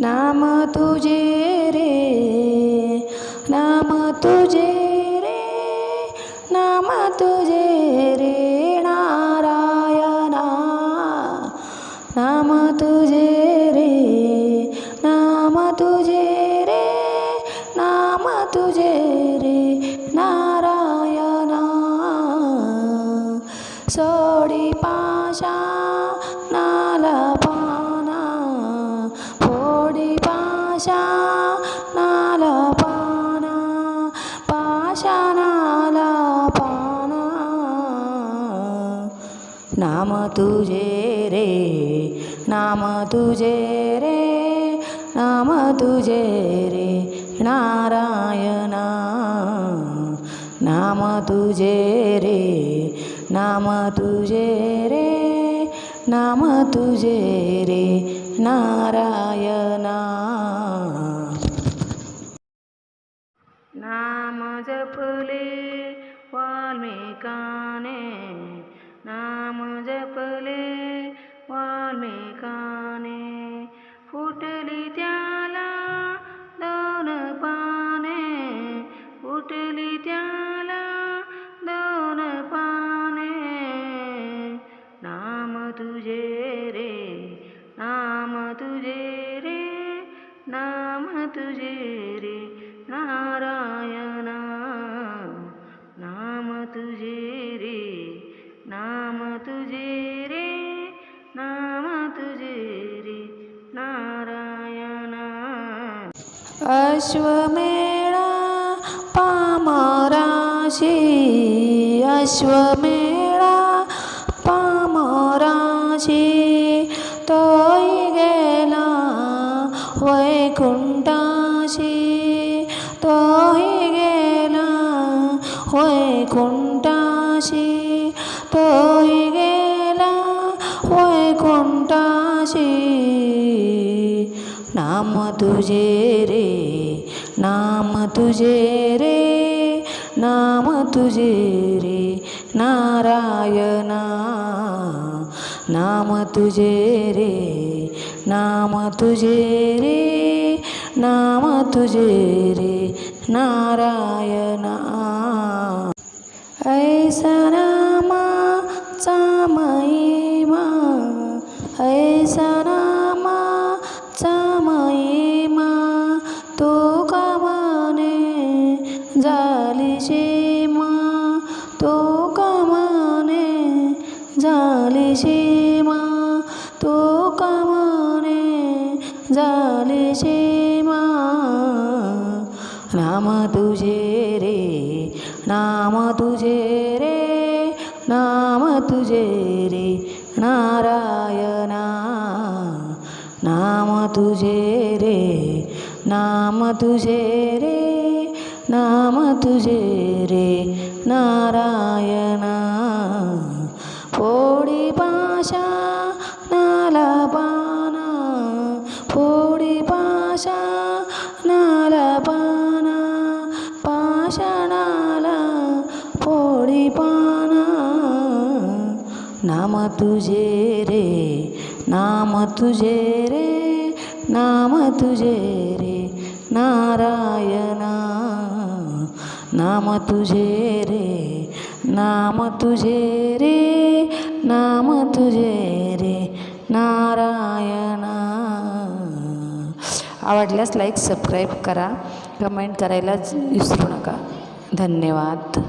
नाम तुझे रे नाम तुझे रे नाम तुझे रे नारायणा नाम तुझे रे नाम तुझे रे नाम तुझे रे नारायणा सोडी पाशा पाशा नाला पाना पाशा नाला पाना नाम तुझे रे नाम तुझे रे नाम तुझे रे नारायणा नाम तुझे रे नाम तुझे रे नाम तुझे रे नारायणा। अश्वमेळा पामराशी अश्वमेळा पामराशी तोय गेला वैकुंठाशी तोय गेला वैकुंठाशी तोय गेला वैकुंठाशी नाम तुझे रे नाम तुझे रे नाम तुझे रे नारायणा नाम तुझे रे नाम तुझे रे नाम तुझे रे नारायणा. ऐसा नामाचा महिमा ऐसा झाली सीमा तो कामाने झाली सीमा तो कामाने झाली सीमा नाम तुझे रे नाम तुझे रे नाम तुझे रे नारायणा नाम तुझे रे नाम तुझे रे नाम तुझे रे नारायणा। फोडी पाशा नाला पाना। फोडी पाशा नाला पाना। पाषाणाला फोडी पाना। नाम तुझे रे, नाम तुझे रे, नाम तुझे रे नारायणा। नाम तुझे रे नाम तुझे रे नाम तुझे रे नारायणा. आवडल्यास लाईक सबस्क्राईब करा. कमेंट करायला विसरू नका. धन्यवाद.